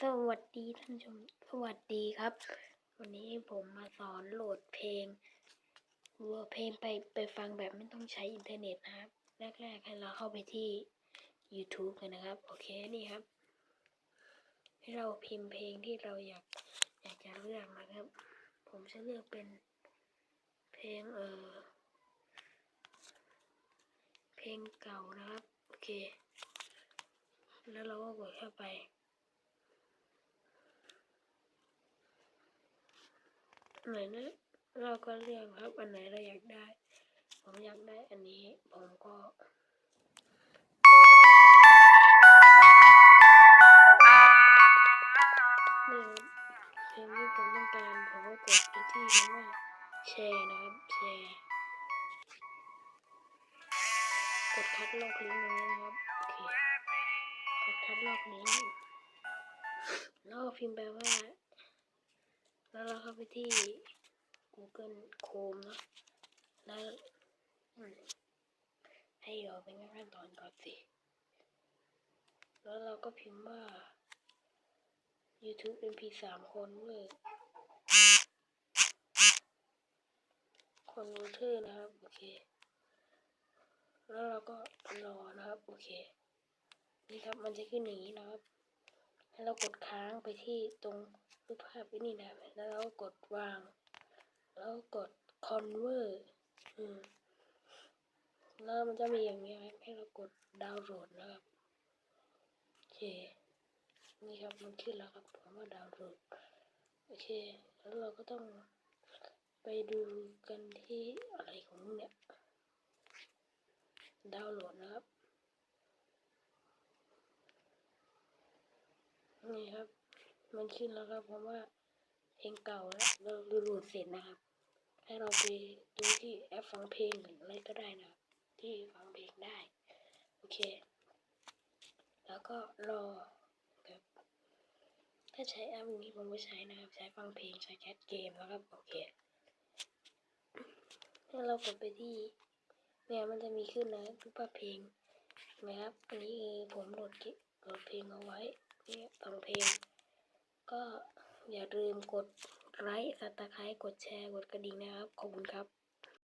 สวัสดีท่านชม สวัสดีครับ วันนี้ผมมาสอนโหลดเพลงโหลดเพลงไปไปฟังแบบไม่ต้องใช้อินเทอร์เน็ตนะครับ แรก ๆ ให้เราเข้าไปที่ YouTube กันนะครับ โอเคนี่ครับ ให้เราพิมพ์เพลงที่เราอยากอยากจะเลือกนะครับ ผมจะเลือกเป็นเพลงเออเพลงเก่านะครับ โอเค แล้วเราก็กดเข้าไป ไหนนะเราก็เลือกครับอันไหนเราอยากได้ ผมอยากได้อันนี้ ผมก็นี่ครับเพลงที่ผมต้องการผมก็กดไปที่คำว่าแชร์นะครับแชร์กดคัดลอกลิงก์ตรงนี้นะครับโอเคกดคัดลอกลิงก์แล้วก็พิมพ์ไปว่า แล้วเราเข้าไปที่ Google Chrome นะ แล้วให้เราเป็นขั้นตอนก่อนสิ แล้วเราก็พิมพ์ว่า YouTube MP สามคนเว้ยคนรู้ชื่อนะครับ โอเค แล้วเราก็รอนะครับ โอเค นี่ครับ มันจะขึ้นอย่างนี้นะครับ ให้เรากดค้างไปที่ตรงรูปภาพนี่นะแล้วเรากดวาง แล้วกด convert อืมแล้วมันจะมีอย่างนี้ให้เรากดดาวน์โหลดนะครับโอเคนี่ครับมันขึ้นแล้วครับผมว่าดาวน์โหลดโอเค แล้วเราก็ต้องไปดูกันที่อะไรของมึงเนี่ยดาวน์โหลดนะครับ นี่ครับ มันขึ้นแล้วครับเพราะว่าเพลงเก่าแล้วเราโหลดเสร็จนะครับ ให้เราไปดูที่แอปฟังเพลงหรืออะไรก็ได้นะครับ ที่ฟังเพลงได้ โอเค แล้วก็รอครับถ้าใช้แอปนี้ผมไม่ใช้นะครับ ใช้ฟังเพลงใช้แคสเกมแล้วครับโอเคถ้าเรากดไปที่เนี่ยมันจะมีขึ้นนะรูปภาเพลงนะครับ อันนี้ผมโหลดเกโหลดเพลงเอาไว้ นี่ฟังเพลง ก็อย่าลืมกดไลค์สับตะไคร้กดแชร์ กดกระดิ่งนะครับ ขอบคุณครับ